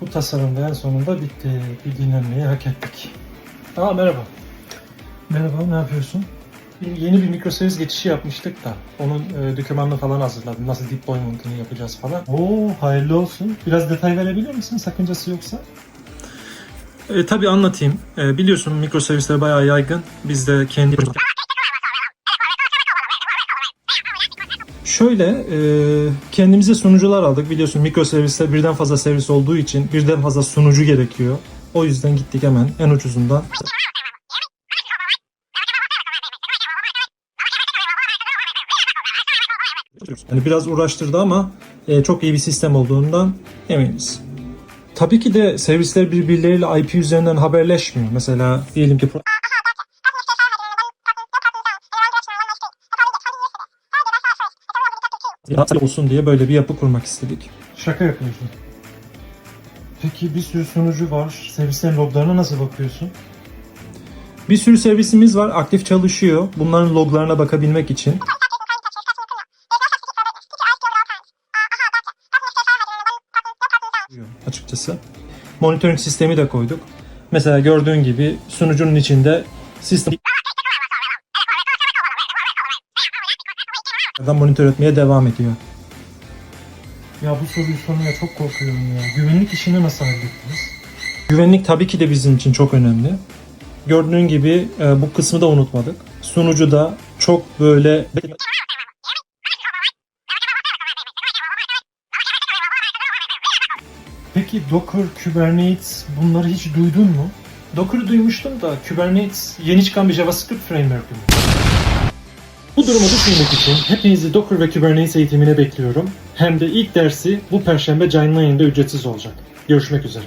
Bu tasarım da en sonunda bitti. Bir dinlenmeyi hak ettik. Aa merhaba. Merhaba, ne yapıyorsun? Bir- Yeni bir mikroservis geçişi yapmıştık da onun e, dokümanını falan hazırladım. Nasıl deployment'ını yapacağız falan. Oo, hayırlı olsun. Biraz detay verebilir misin sakıncası yoksa? E, tabii anlatayım. E, biliyorsun mikroservisler bayağı yaygın. Biz de kendi... Şöyle e, kendimize sunucular aldık. Biliyorsun mikroservisler birden fazla servis olduğu için birden fazla sunucu gerekiyor. O yüzden gittik hemen en ucuzundan. Yani biraz uğraştırdı ama e, çok iyi bir sistem olduğundan eminiz. Tabii ki de servisler birbirleriyle IP üzerinden haberleşmiyor. Mesela diyelim ki Rahat olsun diye böyle bir yapı kurmak istedik. Şaka yapıyorsun. Peki bir sürü sunucu var. Servislerin loglarına nasıl bakıyorsun? Bir sürü servisimiz var. Aktif çalışıyor. Bunların loglarına bakabilmek için. açıkçası. Monitoring sistemi de koyduk. Mesela gördüğün gibi sunucunun içinde sistem monitör etmeye devam ediyor. Ya bu soruyu sormaya çok korkuyorum ya. Güvenlik işini nasıl hallettiniz? Güvenlik tabii ki de bizim için çok önemli. Gördüğün gibi e, bu kısmı da unutmadık. Sunucu da çok böyle Peki Docker, Kubernetes bunları hiç duydun mu? Docker'ı duymuştum da Kubernetes yeni çıkan bir JavaScript framework mü? Bu durumu düşünmek için hepinizi Docker ve Kubernetes eğitimine bekliyorum. Hem de ilk dersi bu perşembe canlı yayında ücretsiz olacak. Görüşmek üzere.